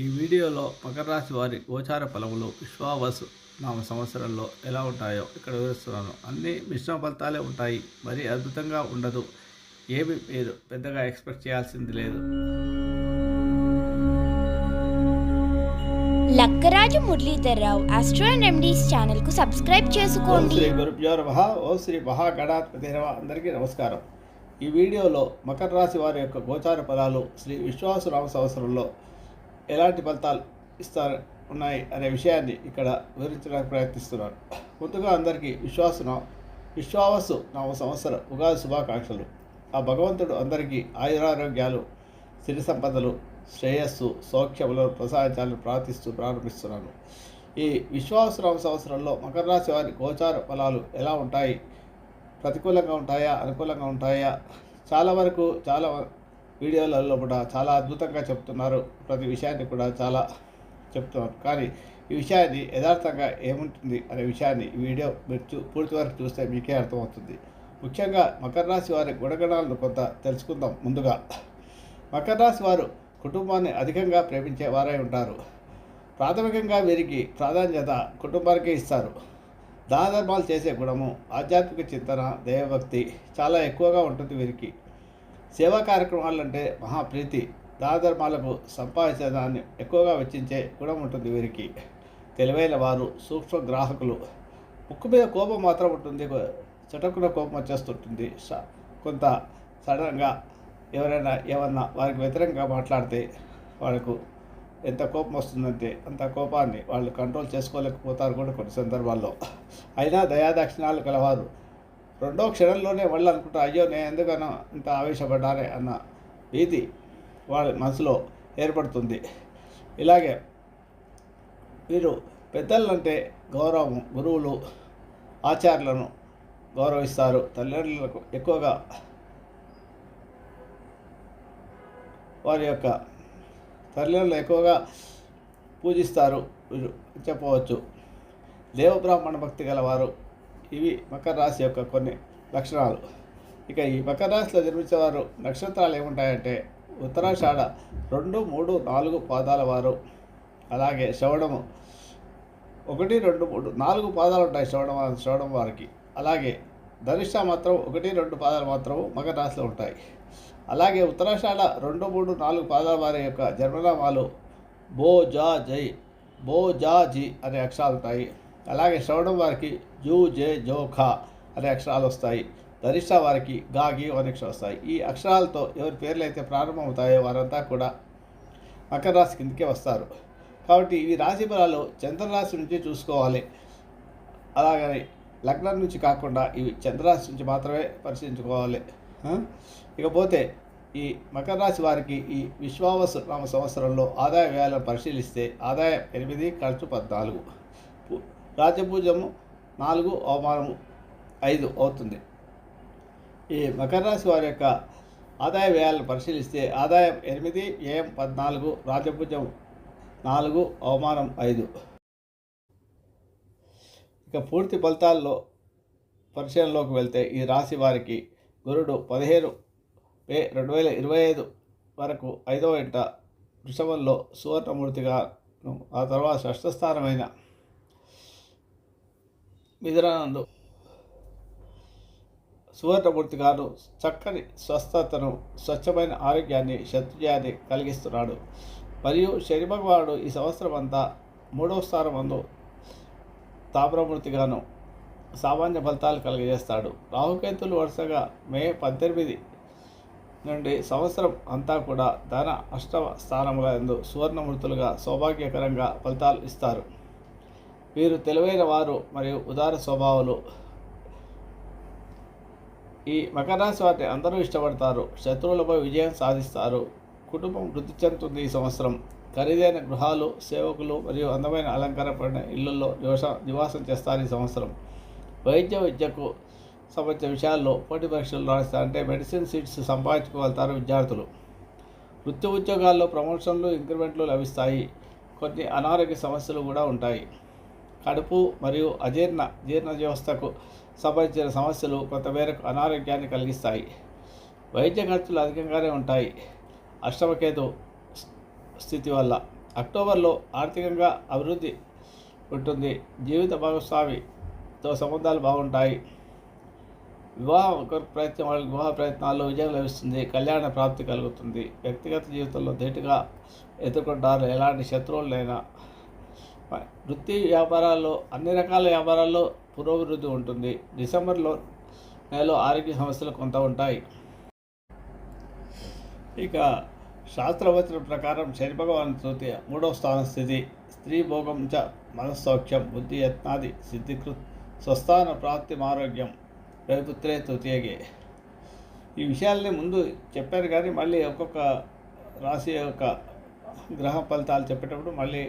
ఈ వీడియోలో మకర రాశి వారి గోచార ఫలములు విశ్వావసు నామ సంవత్సరంలో ఎలా ఉంటాయో ఇక్కడ వివరిస్తున్నాను. అన్ని మిశ్రమ ఫలితాలే ఉంటాయి. మరి అద్భుతంగా ఉండదు. ఏమి మీరు పెద్దగా ఎక్స్పెక్ట్ చేయాల్సింది లేదు. Lakkaraju Muralidhar Rao astro and remedies ఛానల్కు సబ్స్క్రైబ్ చేసుకోండి. శ్రీ గురుభ్యో నమ. ఓం శ్రీ మహాగణాధిపతి నమ. అందరికీ నమస్కారం. ఈ వీడియోలో మకర రాశి వారి యొక్క గోచార ఫలాలు శ్రీ విశ్వాసరామ సంవత్సరంలో ఎలాంటి ఫలితాలు ఇస్తారు ఉన్నాయి అనే విషయాన్ని ఇక్కడ వివరించడానికి ప్రయత్నిస్తున్నాను. ముందుగా అందరికీ విశ్వాసన విశ్వావసు నవ సంవత్సర ఉగాది శుభాకాంక్షలు. ఆ భగవంతుడు అందరికీ ఆయురారోగ్యాలు సిరి సంపదలు శ్రేయస్సు సౌఖ్యములను ప్రసాదించాలని ప్రార్థిస్తూ ప్రారంభిస్తున్నాను. ఈ విశ్వాసరామ సంవత్సరంలో మకర రాశి వారి గోచార ఫలాలు ఎలా ఉంటాయి? ప్రతికూలంగా ఉంటాయా? అనుకూలంగా ఉంటాయా? చాలా వరకు చాలా వీడియోలలో కూడా చాలా అద్భుతంగా చెప్తున్నారు. ప్రతి విషయాన్ని కూడా చాలా చెప్తున్నారు. కానీ ఈ విషయాన్ని యథార్థంగా ఏముంటుంది? అనే విషయాన్ని ఈ వీడియో మీరు చూ పూర్తి వరకు చూస్తే మీకే అర్థమవుతుంది. ముఖ్యంగా మకర రాశి వారి గుణగణాలను కొంత తెలుసుకుందాం ముందుగా. మకర రాశి వారు కుటుంబాన్ని అధికంగా ప్రేమించే వారై ఉంటారు. ప్రాథమికంగా వీరికి ప్రాధాన్యత కుటుంబానికే ఇస్తారు. దాన ధర్మాలు చేసే గుణము ఆధ్యాత్మిక చింతన దైవభక్తి చాలా ఎక్కువగా ఉంటుంది వీరికి. సేవా కార్యక్రమాలంటే మహాప్రీతి. దాన ధర్మాలకు సంపాదించే దాన్ని ఎక్కువగా వెచ్చించే గుణం ఉంటుంది వీరికి. తెలివైన వారు సూక్ష్మ గ్రాహకులు. ముక్కు మీద కోపం మాత్రం ఉంటుంది. చటకున కోపం వచ్చేస్తుంటుంది. కొంత సడన్గా ఎవరైనా ఏమన్నా వారికి వ్యతిరేకంగా మాట్లాడితే వాళ్ళకు ఎంత కోపం వస్తుందంటే అంత కోపాన్ని వాళ్ళు కంట్రోల్ చేసుకోలేకపోతారు కూడా కొన్ని సందర్భాల్లో. అయినా దయాదాక్షిణాలు కలవారు. రెండో క్షణంలోనే వాళ్ళు అనుకుంటా అయ్యో నేను ఎందుకనో ఇంత ఆవేశపడ్డానే అన్న భీతి వాళ్ళ మనసులో ఏర్పడుతుంది. ఇలాగే వీరు పెద్దలంటే గౌరవం గురువులు ఆచార్యులను గౌరవిస్తారు. తల్లిదండ్రులకు ఎక్కువగా వారి యొక్క తల్లిదండ్రులు ఎక్కువగా పూజిస్తారు. వీరు చెప్పవచ్చు. దేవబ్రాహ్మణ భక్తి గలవారు ఇవి మకర రాశి యొక్క కొన్ని లక్షణాలు. ఇక ఈ మకర రాశిలో జన్మించేవారు నక్షత్రాలు ఏముంటాయంటే ఉత్తరాషాఢ రెండు మూడు నాలుగు పాదాల వారు. అలాగే శ్రవణము ఒకటి రెండు మూడు నాలుగు పాదాలు ఉంటాయి శ్రవణం శ్రవణం వారికి. అలాగే ధనిష్ట మాత్రం ఒకటి రెండు పాదాలు మాత్రము మకర రాశిలో ఉంటాయి. అలాగే ఉత్తరాషాఢ రెండు మూడు నాలుగు పాదాల వారి యొక్క జన్మనామాలు బో జా జై బో జా జి అనే అక్షరాలు ఉంటాయి. అలాగే శ్రవణం వారికి జూ జే జో ఖా అనే అక్షరాలు వస్తాయి. ధరిష్ట వారికి గా గి అనే వస్తాయి. ఈ అక్షరాలతో ఎవరి పేర్లు అయితే ప్రారంభమవుతాయో వారంతా కూడా మకర రాశి కిందకే వస్తారు. కాబట్టి ఈ రాశి ఫలాలు చంద్రరాశి నుంచి చూసుకోవాలి. అలాగని లగ్నం నుంచి కాకుండా ఇవి చంద్రరాశి నుంచి మాత్రమే పరిశీలించుకోవాలి. ఇకపోతే ఈ మకర రాశి వారికి ఈ విశ్వావసు నామ సంవత్సరంలో ఆదాయ వ్యయాలను పరిశీలిస్తే ఆదాయం ఎనిమిది ఖర్చు పద్నాలుగు. పు- నాలుగు అవమానము ఐదు అవుతుంది. ఈ మకర రాశి వారి యొక్క ఆదాయ వ్యయాలను పరిశీలిస్తే ఆదాయం ఎనిమిది ఏం పద్నాలుగు రాజభుజం నాలుగు అవమానం ఐదు. ఇక పూర్తి ఫలితాల్లో పరిశీలనలోకి వెళ్తే ఈ రాశి వారికి గురుడు పదిహేను మే రెండు వేల ఇరవై ఐదు వరకు ఐదవ ఇంట వృషభంలో సువర్ణమూర్తిగా ఆ తర్వాత షష్ఠస్థానమైన మిథునందు సువర్ణమూర్తి గారు చక్కని స్వస్థతను స్వచ్ఛమైన ఆరోగ్యాన్ని శత్రుజయాన్ని కలిగిస్తున్నాడు. మరియు శని భగవానుడు ఈ సంవత్సరం అంతా మూడవ స్థానం అందు తామ్రమూర్తిగాను సామాన్య ఫలితాలు కలిగజేస్తాడు. రాహుకేతులు వరుసగా మే పద్దెనిమిది నుండి సంవత్సరం అంతా కూడా ధన అష్టమ స్థానముల ఎందు సువర్ణమూర్తులుగా సౌభాగ్యకరంగా ఫలితాలు ఇస్తారు. వీరు తెలివైన వారు మరియు ఉదార స్వభావాలు. ఈ మకర రాశి వారిని అందరూ ఇష్టపడతారు. శత్రువులపై విజయం సాధిస్తారు. కుటుంబం వృద్ధి చెందుతుంది ఈ సంవత్సరం. ఖరీదైన గృహాలు సేవకులు మరియు అందమైన అలంకరపడిన ఇళ్ళలో నివాస నివాసం చేస్తారు ఈ సంవత్సరం. వైద్య విద్యకు సంబంధించిన విషయాల్లో పోటీ పరీక్షలు రాస్తారు. అంటే మెడిసిన్ సీట్స్ సంపాదించుకోగలుగుతారు విద్యార్థులు. వృత్తి ఉద్యోగాల్లో ప్రమోషన్లు ఇంక్రిమెంట్లు లభిస్తాయి. కొన్ని అనారోగ్య సమస్యలు కూడా ఉంటాయి. కడుపు మరియు అజీర్ణ జీర్ణ వ్యవస్థకు సంబంధించిన సమస్యలు కొంతమేరకు అనారోగ్యాన్ని కలిగిస్తాయి. వైద్య ఖర్చులు అధికంగానే ఉంటాయి. అష్టమకేతు స్థితి వల్ల అక్టోబర్లో ఆర్థికంగా అభివృద్ధి ఉంటుంది. జీవిత భాగస్వామితో సంబంధాలు బాగుంటాయి. వివాహం కొరకు ప్రయత్నం వాళ్ళకి వివాహ ప్రయత్నాల్లో విజయం లభిస్తుంది. కళ్యాణ ప్రాప్తి కలుగుతుంది. వ్యక్తిగత జీవితంలో ధీటుగా ఎదుర్కొంటారు. ఎలాంటి శత్రువులైనా వృత్తి వ్యాపారాల్లో అన్ని రకాల వ్యాపారాల్లో పురోభివృద్ధి ఉంటుంది. డిసెంబర్లో నెలలో ఆరోగ్య సమస్యలు కొంత ఉంటాయి. ఇక శాస్త్రవచనం ప్రకారం శని భగవాన్ తృతీయ మూడవ స్థాన స్థితి. స్త్రీ భోగం చ మనస్సౌఖ్యం బుద్ధి యత్నాది సిద్ధికృత్ స్వస్థాన ప్రాప్తి ఆరోగ్యం రవిపుత్రే తృతీయగే. ఈ విషయాల్ని ముందు చెప్పారు కానీ మళ్ళీ ఒక్కొక్క రాశి యొక్క గ్రహ ఫలితాలు చెప్పేటప్పుడు మళ్ళీ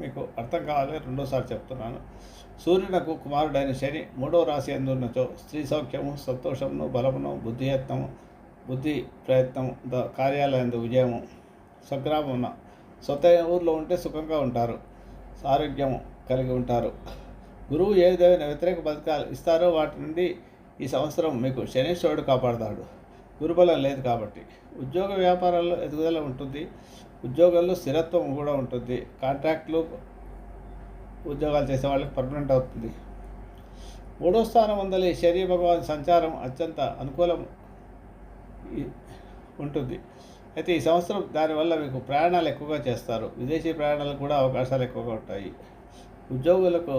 మీకు అర్థం కావాలి రెండోసారి చెప్తున్నాను. సూర్యునకు కుమారుడైన శని మూడో రాశి ఎందున్నచో స్త్రీ సౌఖ్యము సంతోషమును బలమును బుద్ధియత్నము బుద్ధి ప్రయత్నం ద కార్యాలయం విజయము స్వగ్రామం సొంత ఊర్లో ఉంటే సుఖంగా ఉంటారు ఆరోగ్యం కలిగి ఉంటారు. గురువు ఏ విధమైన వ్యతిరేక పథకాలు ఇస్తారో వాటి నుండి ఈ సంవత్సరం మీకు శనీశ్వరుడు కాపాడతాడు. గురుబలం లేదు కాబట్టి. ఉద్యోగ వ్యాపారాల్లో ఎదుగుదల ఉంటుంది. ఉద్యోగాల్లో స్థిరత్వం కూడా ఉంటుంది. కాంట్రాక్ట్లు ఉద్యోగాలు చేసే వాళ్ళకి పర్మనెంట్ అవుతుంది. మూడో స్థానం వందలి శరీర భగవాన్ సంచారం అత్యంత అనుకూలం ఉంటుంది. అయితే ఈ సంవత్సరం దానివల్ల మీకు ప్రయాణాలు ఎక్కువగా చేస్తారు. విదేశీ ప్రయాణాలకు కూడా అవకాశాలు ఎక్కువగా ఉంటాయి. ఉద్యోగులకు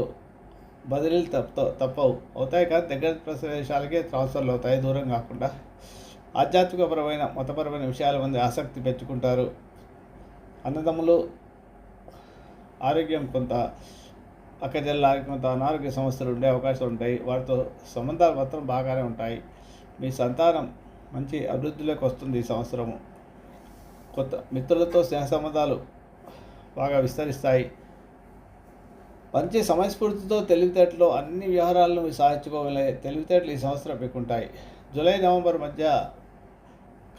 బదిలీలు తప్ప తప్పవు. అవుతాయి కానీ దగ్గర ప్రదేశాలకే ట్రాన్స్ఫర్లు అవుతాయి. దూరం కాకుండా ఆధ్యాత్మికపరమైన మతపరమైన విషయాల మంది ఆసక్తి పెంచుకుంటారు. అన్నదమ్ములు ఆరోగ్యం కొంత అక్కజల్ల కొంత అనారోగ్య సమస్యలు ఉండే అవకాశాలు ఉంటాయి. వారితో సంబంధాలు మాత్రం బాగానే ఉంటాయి. మీ సంతానం మంచి అభివృద్ధిలోకి వస్తుంది ఈ సంవత్సరము. కొత్త మిత్రులతో స్నేహ సంబంధాలు బాగా విస్తరిస్తాయి. మంచి సమయస్ఫూర్తితో తెలివితేటలు అన్ని వ్యవహారాలను మీరు సాధించుకోగలే తెలివితేటలు ఈ సంవత్సరం పెట్టుకుంటాయి జూలై నవంబర్ మధ్య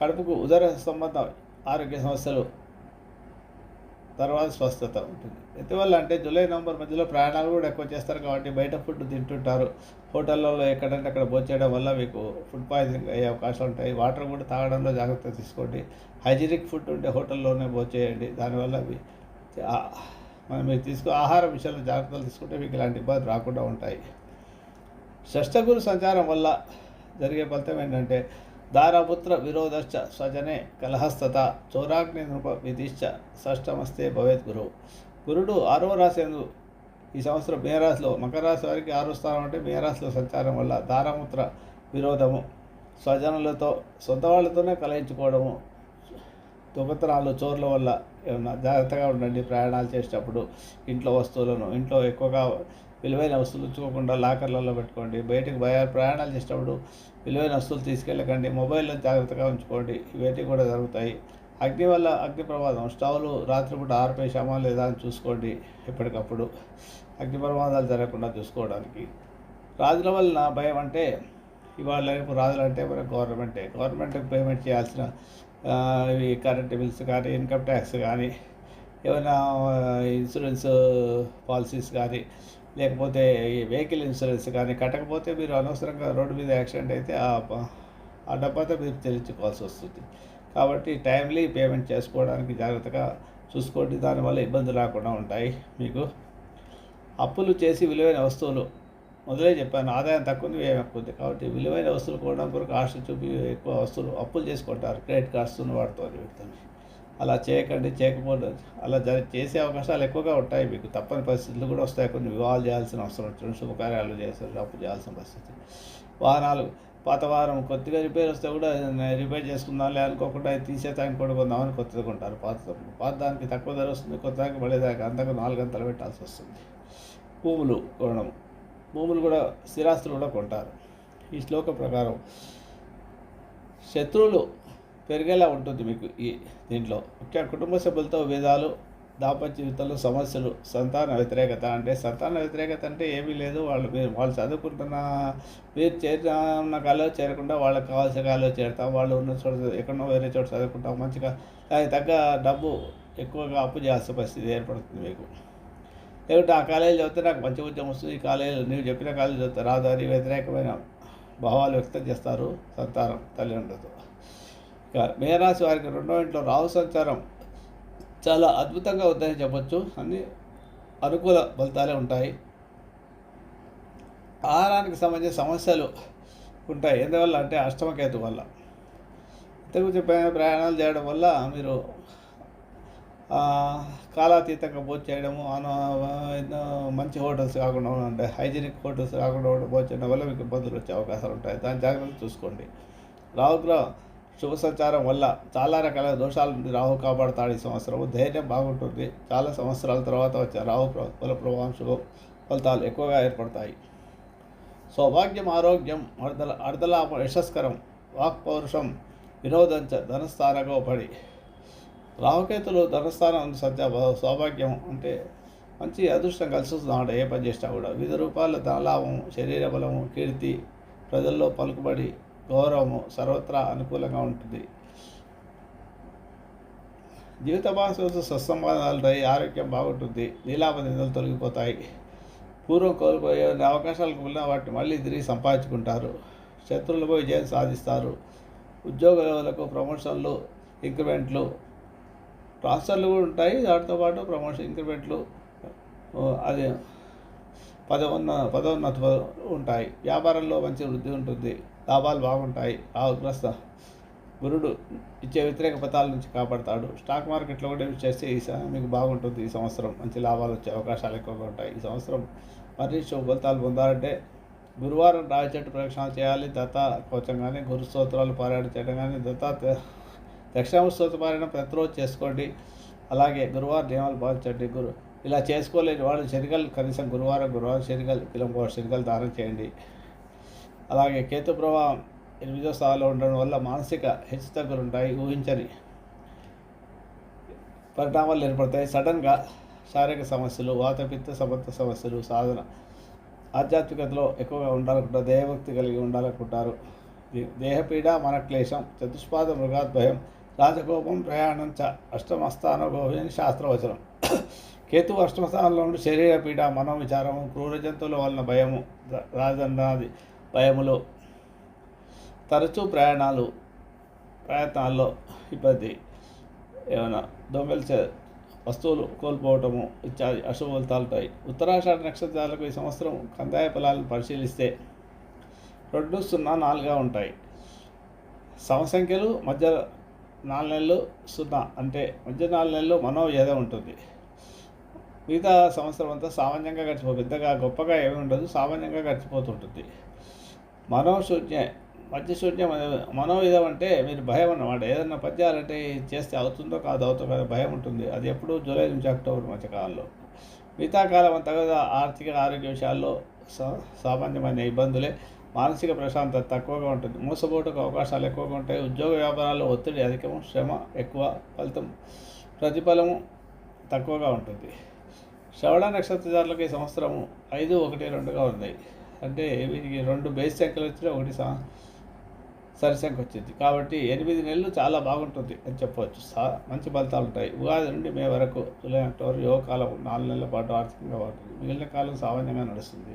కడుపుకు ఉదర సంబంధ ఆరోగ్య సమస్యలు తర్వాత స్వస్థత ఉంటుంది. ఎందువల్ల అంటే జూలై నవంబర్ మధ్యలో ప్రయాణాలు కూడా ఎక్కువ చేస్తారు కాబట్టి బయట ఫుడ్ తింటుంటారు. హోటళ్ళలో ఎక్కడంటే అక్కడ చేయడం వల్ల మీకు ఫుడ్ పాయిజనింగ్ అయ్యే అవకాశాలు ఉంటాయి. వాటర్ కూడా తాగడంలో జాగ్రత్త తీసుకోండి. హైజీనిక్ ఫుడ్ ఉంటే హోటల్లోనే చేయండి. దానివల్ల మనం మీరు తీసుకో ఆహార విషయంలో జాగ్రత్తలు తీసుకుంటే మీకు ఇలాంటి ఇబ్బంది రాకుండా ఉంటాయి. షష్టగురు సంచారం వల్ల జరిగే ఫలితం ఏంటంటే దారపుత్ర విరోధశ్చ స్వజనే కలహస్తత చౌరాగ్ని నృప విధిశ్చ షష్టమస్తే భవేత్ గురువు గురుడు ఆరో రాశి ఈ సంవత్సరం మేరాశిలో మకర రాశి వారికి ఆరో స్థానం అంటే మేరాశిలో సంచారం వల్ల దారపుత్ర విరోధము స్వజనులతో సొంత వాళ్ళతోనే కలహించుకోవడము దొంగతనాలు చోర్ల వల్ల ఏమన్నా జాగ్రత్తగా ఉండండి ప్రయాణాలు చేసేటప్పుడు. ఇంట్లో వస్తువులను ఇంట్లో ఎక్కువగా విలువైన వస్తువులు ఉంచుకోకుండా లాకర్లలో పెట్టుకోండి. బయటకు భయ ప్రయాణాలు చేసేటప్పుడు విలువైన వస్తువులు తీసుకెళ్ళకండి. మొబైల్లో జాగ్రత్తగా ఉంచుకోండి. ఇవన్నీ కూడా జరుగుతాయి. అగ్ని వల్ల అగ్ని ప్రమాదం. స్టవ్లు రాత్రిపూట ఆర్పేసామా లేదా అని చూసుకోండి ఎప్పటికప్పుడు. అగ్ని ప్రమాదాలు జరగకుండా చూసుకోవడానికి. రాజుల వలన భయం అంటే ఇవాళ రేపు రాజులు అంటే మన గవర్నమెంటే. గవర్నమెంట్కి పేమెంట్ చేయాల్సిన ఇవి కరెంట్ బిల్స్ కానీ ఇన్కమ్ ట్యాక్స్ కానీ ఏమైనా ఇన్సూరెన్స్ పాలసీస్ కానీ లేకపోతే ఈ వెహికల్ ఇన్సూరెన్స్ కానీ కట్టకపోతే మీరు అనవసరంగా రోడ్డు మీద యాక్సిడెంట్ అయితే ఆ ఆ డబ్బాతో మీరు చెల్లించుకోవాల్సి వస్తుంది. కాబట్టి టైమ్లీ పేమెంట్ చేసుకోవడానికి జాగ్రత్తగా చూసుకోండి. దానివల్ల ఇబ్బందులు రాకుండా ఉంటాయి మీకు. అప్పులు చేసి విలువైన వస్తువులు మొదలే చెప్పాను ఆదాయం తక్కువ ఉంది వ్యయం ఎక్కువ ఉంది. కాబట్టి విలువైన వస్తువులు కొనడం కొరకు ఆశ చూపి ఎక్కువ వస్తువులు అప్పులు చేసుకుంటారు. క్రెడిట్ కార్డ్స్ వాడుతారు వీటితో అలా చేయకండి చేయకపోతే అలా జరి చేసే అవకాశాలు ఎక్కువగా ఉంటాయి మీకు. తప్పని పరిస్థితులు కూడా వస్తాయి. కొన్ని వివాహాలు చేయాల్సిన అవసరం వచ్చిన శుభకార్యాలు చేస్తారు అప్పు చేయాల్సిన పరిస్థితి. వాహనాలు పాత వారం కొద్దిగా రిపేర్ వస్తే కూడా రిపేర్ చేసుకుందాం అనుకోకుండా తీసేదానికి కూడా కొందామని కొత్తది కొంటారు పాత పాత దానికి తక్కువ ధర వస్తుంది కొత్త దానికి పడేదానికి అంతకు నాలుగు గంటలు పెట్టాల్సి వస్తుంది. భూములు కొనడం. భూములు కూడా స్థిరాస్తులు కూడా కొంటారు. ఈ శ్లోక ప్రకారం శత్రువులు పెరిగేలా ఉంటుంది మీకు ఈ దీంట్లో. ముఖ్యంగా కుటుంబ సభ్యులతో విధాలు దాంపత్య జీవితంలో సమస్యలు సంతాన వ్యతిరేకత అంటే సంతాన వ్యతిరేకత అంటే ఏమీ లేదు. వాళ్ళు మీరు వాళ్ళు చదువుకుంటున్న మీరు చేరిన కాలో చేరకుండా వాళ్ళకి కావాల్సిన కాలో చేరుతాం. వాళ్ళు ఉన్న చోట ఎక్కడో వేరే చోట చదువుకుంటాం. మంచిగా దానికి తగ్గ డబ్బు ఎక్కువగా అప్పు చేయాల్సిన పరిస్థితి ఏర్పడుతుంది మీకు. లేకుంటే ఆ కాలేజీ చదివితే నాకు మంచి ఉద్యోగం వస్తుంది. ఈ కాలేజీలో నీవు చెప్పిన కాలేజీ చదివితే. రాదు అని వ్యతిరేకమైన భావాలు వ్యక్తం చేస్తారు సంతానం తల్లిదండ్రులతో. మేరాశి వారికి రెండో ఇంట్లో రాహు సంచారం చాలా అద్భుతంగా ఉందని చెప్పొచ్చు. అన్ని అనుకూల ఫలితాలే ఉంటాయి. ఆహారానికి సంబంధించిన సమస్యలు ఉంటాయి. ఎందువల్ల అంటే అష్టమకేతు వల్ల. ఇంతకు చెప్పిన ప్రయాణాలు చేయడం వల్ల మీరు కాలాతీతంగా భోజనం చేయడము మంచి హోటల్స్ కాకుండా ఉంటాయి హైజీనిక్ హోటల్స్ కాకుండా భోజనం చేయడం వల్ల మీకు ఇబ్బందులు వచ్చే అవకాశాలు ఉంటాయి. దాని జాగ్రత్తలు చూసుకోండి. రావుగ్రహం శుభ సంచారం వల్ల చాలా రకాల దోషాల నుండి రాహు కాపాడుతాడు ఈ సంవత్సరం ధైర్యం బాగుంటుంది. చాలా సంవత్సరాల తర్వాత వచ్చే రాహు ప్ర- ఫల ప్రభావం శుభ ఫలితాలు ఎక్కువగా ఏర్పడతాయి. సౌభాగ్యం ఆరోగ్యం అర్ధల అర్ధలాభం యశస్కరం వాక్ పౌరుషం వినోదంచ ధనస్థానంగా పడి రాహుకేతులు ధనస్థానం సత్య సౌభాగ్యం అంటే మంచి అదృష్టం కలిసి వస్తుందన్నమాట ఏ పని చేసినా కూడా వివిధ రూపాయల ధనలాభం శరీర బలము కీర్తి ప్రజల్లో పలుకుబడి గౌరవము సర్వత్రా అనుకూలంగా ఉంటుంది. జీవిత భాషతో సత్సంబంధాలు ఉంటాయి ఆరోగ్యం బాగుంటుంది నీలాభ నిందలు తొలగిపోతాయి. పూర్వం కోల్పోయే అవకాశాలకు ఉన్న వాటిని మళ్ళీ తిరిగి సంపాదించుకుంటారు. శత్రువులపై విజయం సాధిస్తారు. ఉద్యోగులకు ప్రమోషన్లు ఇంక్రిమెంట్లు ట్రాన్స్ఫర్లు కూడా ఉంటాయి. దాంతో పాటు ప్రమోషన్ ఇంక్రిమెంట్లు అదే అది పదవున్న పదోన్నత ఉంటాయి. వ్యాపారంలో మంచి వృద్ధి ఉంటుంది. లాభాలు బాగుంటాయి. రాహుగ్రస్త గురుడు ఇచ్చే వ్యతిరేక పథాల నుంచి కాపాడతాడు. స్టాక్ మార్కెట్లో కూడా ఇన్వెస్ట్ చేస్తే ఈ మీకు బాగుంటుంది ఈ సంవత్సరం. మంచి లాభాలు వచ్చే అవకాశాలు ఎక్కువగా ఉంటాయి. ఈ సంవత్సరం మరీ శుభ ఫలితాలు పొందాలంటే గురువారం రావి చెట్టు ప్రదక్షిణాలు చేయాలి. దత్తా కోచం కానీ గురు స్తోత్రాలు పారాయణ చేయడం కానీ దత్త ద- స్తోత్ర పారాయణ ప్రతిరోజు చేసుకోండి. అలాగే గురువారం నియమాలు పాటించండి. గురు ఇలా చేసుకోలేని వాళ్ళు శనిగలు కనీసం గురువారం గురువారం శనిగలు కిలో శనిగలు దానం చేయండి. అలాగే కేతు ప్రభావం ఎనిమిదో స్థానంలో ఉండడం వల్ల మానసిక హెచ్చుతగ్గులు ఉంటాయి ఊహించని పరిణామాలు ఏర్పడతాయి. సడన్గా శారీరక సమస్యలు వాతపిత్త సమర్థ సమస్యలు సాధన ఆధ్యాత్మికతలో ఎక్కువగా ఉండాలనుకుంటారు దేహభక్తి కలిగి ఉండాలనుకుంటారు. దేహపీడ మన క్లేశం చతుష్పాద మృగాద్భయం రాజకోపం ప్రయాణం చ అష్టమస్థాన గోవిని శాస్త్రవచనం. కేతు అష్టమస్థానంలో ఉండి శరీర పీడ మనోవిచారము క్రూర జంతువుల వలన భయము ర- రాజన్నాది భయములు తరచూ ప్రయాణాలు ప్రయత్నాల్లో ఇబ్బంది ఏమైనా దొంగలు చే వస్తువులు కోల్పోవటము ఇత్యాది అశుభ తాలుతాయి. ఉంటాయి ఉత్తరాషాఢ నక్షత్రాలకు ఈ సంవత్సరం కందాయ ఫలాలను పరిశీలిస్తే రెండు సున్నా నాలుగుగా ఉంటాయి. సమసంఖ్యలు మధ్య నాలుగు నెలలు సున్నా అంటే మధ్య నాలుగు నెలలు మనోవ్యధం ఉంటుంది. మిగతా సంవత్సరం అంతా సామాన్యంగా గడిచిపో పెద్దగా గొప్పగా ఏమీ ఉండదు సామాన్యంగా గడిచిపోతుంటుంది. మనోశూన్య మధ్య శూన్యం అనే- మనోవిధం అంటే మీరు భయం అన్నమాట. ఏదన్నా పద్యాలంటే చేస్తే అవుతుందో కాదు అవుతుందో కాదు భయం ఉంటుంది. అది ఎప్పుడు జూలై నుంచి అక్టోబర్ మధ్యకాలంలో మిగతా కాలం అంతా ఆర్థిక ఆరోగ్య విషయాల్లో సా- సామాన్యమైన ఇబ్బందులే. మానసిక ప్రశాంతత తక్కువగా ఉంటుంది. మోసపోటుకు అవకాశాలు ఎక్కువగా ఉంటాయి. ఉద్యోగ వ్యాపారాల్లో ఒత్తిడి అధికము శ్రమ ఎక్కువ ఫలితం ప్రతిఫలము తక్కువగా ఉంటుంది. శ్రవణ నక్షత్రదారులకు ఈ సంవత్సరము ఐదు ఒకటి రెండుగా ఉన్నాయి. అంటే రెండు బేస్ సంఖ్యలు వచ్చినా ఒకటి సా సరి వచ్చింది. కాబట్టి ఎనిమిది నెలలు చాలా బాగుంటుంది అని చెప్పవచ్చు. సా మంచి ఫలితాలు ఉంటాయి. ఉగాది నుండి మే వరకు జూలై అక్టోబర్ యువ కాలం నాలుగు నెలల పాటు ఆర్థికంగా ఉంటుంది మిగిలిన కాలం సామాన్యంగా నడుస్తుంది.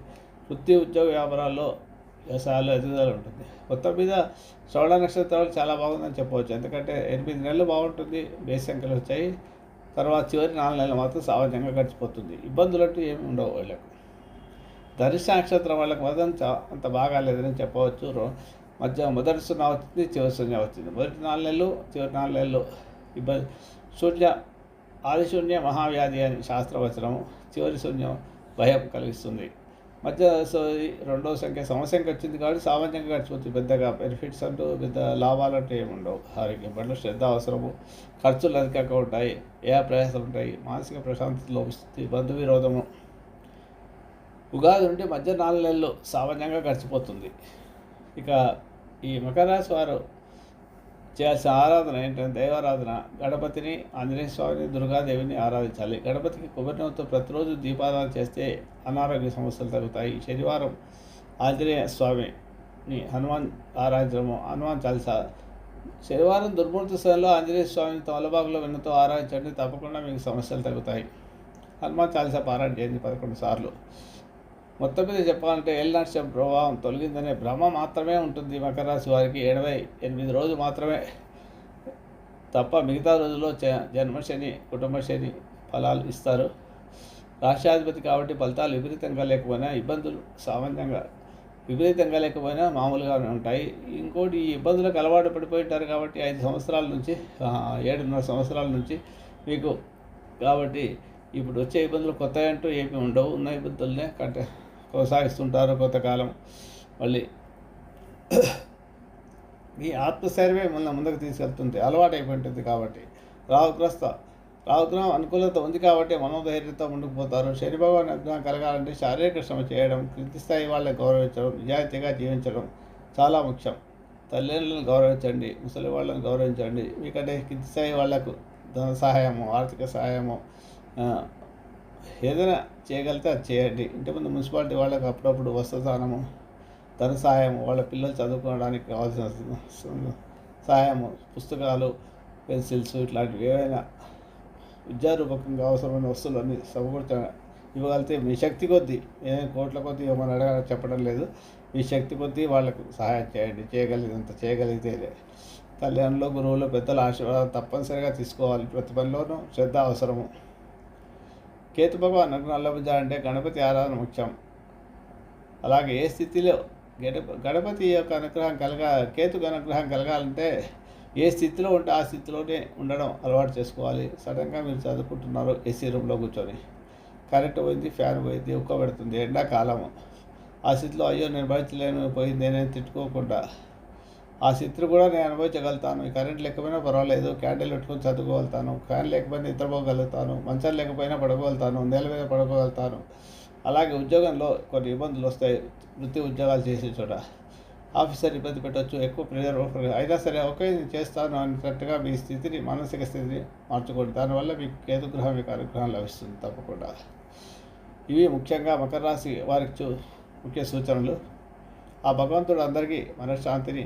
వృత్తి ఉద్యోగ వ్యాపారాల్లో వ్యవసాయాల్లో ఎదుగుదల ఉంటుంది. మొత్తం మీద శ్రవణ నక్షత్రాలు చాలా బాగుందని చెప్పవచ్చు. ఎందుకంటే ఎనిమిది నెలలు బాగుంటుంది బేస్ సంఖ్యలు వచ్చాయి. తర్వాత చివరి నాలుగు నెలలు మాత్రం సామాన్యంగా గడిచిపోతుంది. ఇబ్బందులు అంటూ ఏమి ఉండవు వాళ్ళకు. ధరిష్ట నక్షత్రం వాళ్ళకి మాత్రం చా- అంత బాగాలేదని చెప్పవచ్చు. రో- మధ్య మొదటి సున్నా వచ్చింది చివరి సున్నా వచ్చింది. మొదటి నాలుగు నెలలు చివరి నాలుగు నెలలు ఇబ్బంది శూన్య ఆదిశూన్య మహావ్యాధి అని శాస్త్రవచనము చివరి శూన్యం భయం కలిగిస్తుంది. మధ్య సో ఈ రెండో సంఖ్య సమసంఖ్య వచ్చింది కాబట్టి సామాన్యంగా గడిచిపోతుంది. పెద్దగా బెనిఫిట్స్ అంటూ పెద్ద లాభాలు అంటూ ఏమి ఉండవు. ఆరోగ్యం పట్ల శ్రద్ధ అవసరము. ఖర్చులు అధికంగా ఉంటాయి. ఏ ప్రయాసం ఉంటాయి. మానసిక ప్రశాంతత లోపిస్తుంది బంధు విరోధము. ఉగాది నుండి మధ్య నాలుగు నెలలు సామాన్యంగా గడిచిపోతుంది. ఇక ఈ మకర రాశి వారు చేయాల్సిన ఆరాధన ఏంటంటే దైవారాధన గణపతిని ఆంజనేయ స్వామిని దుర్గాదేవిని ఆరాధించాలి. గణపతికి కొబ్బరినవ్వుతో ప్రతిరోజు దీపారాధన చేస్తే అనారోగ్య సమస్యలు తగ్గుతాయి. శనివారం ఆంజనేయ స్వామిని హనుమాన్ ఆరాధించడము హనుమాన్ చాలీసా. శనివారం దుర్మూర్తి సమయంలో ఆంజనేయ స్వామిని తమలబాగులో వెన్నతో ఆరాధించండి. తప్పకుండా మీకు సమస్యలు తగ్గుతాయి. హనుమాన్ చాలిసా పారాయణ చేయండి పదకొండు సార్లు. మొత్తం మీద చెప్పాలంటే ఏళ్ళనాట్యం ప్రభావం తొలగిందనే భ్రమ మాత్రమే ఉంటుంది మకర రాశి వారికి. ఎనభై ఎనిమిది రోజులు మాత్రమే తప్ప మిగతా రోజుల్లో జ- జన్మశని కుటుంబ శని ఫలాలు ఇస్తారు. రాష్ట్రాధిపతి కాబట్టి ఫలితాలు విపరీతంగా లేకపోయినా ఇబ్బందులు సామాన్యంగా విపరీతంగా లేకపోయినా మామూలుగానే ఉంటాయి. ఇంకోటి ఈ ఇబ్బందులకు అలవాటు పడిపోయి ఉంటారు కాబట్టి ఐదు సంవత్సరాల నుంచి ఏడున్నర సంవత్సరాల నుంచి మీకు కాబట్టి ఇప్పుడు వచ్చే ఇబ్బందులు కొత్త అంటూ ఏమీ ఉండవు. ఉన్న ఇబ్బందులనే కంటే కొనసాగిస్తుంటారు కొంతకాలం. మళ్ళీ మీ ఆత్మశైర్యమే మన ముందుకు తీసుకెళ్తుంది అలవాటు అయిపోయింటుంది కాబట్టి. రాహుగ్రస్త రాహుగ్రహం అనుకూలత ఉంది కాబట్టి మనోధైర్యంతో ముందుకుపోతారు శని భగవాన్ అనుగ్రహం కలగాలంటే శారీరక శ్రమ చేయడం క్రింది స్థాయి వాళ్ళని గౌరవించడం నిజాయితీగా జీవించడం చాలా ముఖ్యం. తల్లిదండ్రులను గౌరవించండి ముసలి వాళ్ళని గౌరవించండి. మీకంటే కింది స్థాయి వాళ్ళకు ధన సహాయము ఆర్థిక సహాయము ఏదైనా చేయగలిగితే అది చేయండి. ఇంటి ముందు మున్సిపాలిటీ వాళ్ళకి అప్పుడప్పుడు వస్త్రదానము ధన సహాయము వాళ్ళ పిల్లలు చదువుకోవడానికి కావాల్సిన సహాయము పుస్తకాలు పెన్సిల్స్ ఇట్లాంటివి ఏవైనా విద్యారూపకంగా అవసరమైన వస్తువులన్నీ సమకూర్చ ఇవ్వగలిగితే మీ శక్తి కొద్దీ ఏదైనా కోట్ల కొద్దీ ఏమైనా అడగా చెప్పడం లేదు. మీ శక్తి కొద్దీ వాళ్ళకు సహాయం చేయండి. చేయగలిగినంత చేయగలిగితే తల్లిదండ్రులు గురువులు పెద్దల ఆశీర్వాదాలు తప్పనిసరిగా తీసుకోవాలి. ప్రతి పనిలోనూ శ్రద్ధ అవసరము. కేతు భగవాన్ అనుగ్రహం గణపతి ఆరాధన ముఖ్యం. అలాగే ఏ స్థితిలో గణప గణపతి యొక్క అనుగ్రహం కలగ కేతు అనుగ్రహం కలగాలంటే ఏ స్థితిలో ఉంటే ఆ స్థితిలోనే ఉండడం అలవాటు చేసుకోవాలి. సడన్గా మీరు చదువుకుంటున్నారు ఏసీ రూమ్లో కూర్చొని. కరెంట్ పోయింది ఫ్యాన్ పోయింది ఉక్క పెడుతుంది ఎండాకాలము. ఆ స్థితిలో అయ్యో నేను భరించలేను పోయింది నేను తిట్టుకోకుండా ఆ స్థితిని కూడా నేను అనుభవించగలుగుతాను. ఈ కరెంట్ లేకపోయినా పర్వాలేదు. క్యాండిల్ పెట్టుకుని చదువుకోగలుగుతాను ఫ్యాన్ లేకపోయినా నిద్రపోగలుగుతాను. మంచం లేకపోయినా పడుకోగలుగుతాను. నేల మీద పడుకోగలుగుతాను. అలాగే ఉద్యోగంలో కొన్ని ఇబ్బందులు వస్తాయి. వృత్తి ఉద్యోగాలు చేసే చోట ఆఫీసర్ ఇబ్బంది పెట్టవచ్చు ఎక్కువ ప్రెజర్ అయినా సరే ఓకే నేను చేస్తాను అన్నట్టుగా మీ స్థితిని మానసిక స్థితిని మార్చుకోండి. దానివల్ల మీకు కేతుగ్రహం మీకు అనుగ్రహం లభిస్తుంది తప్పకుండా. ఇవి ముఖ్యంగా మకర రాశి వారికి చూ ముఖ్య సూచనలు. ఆ భగవంతుడు అందరికీ మనశ్శాంతిని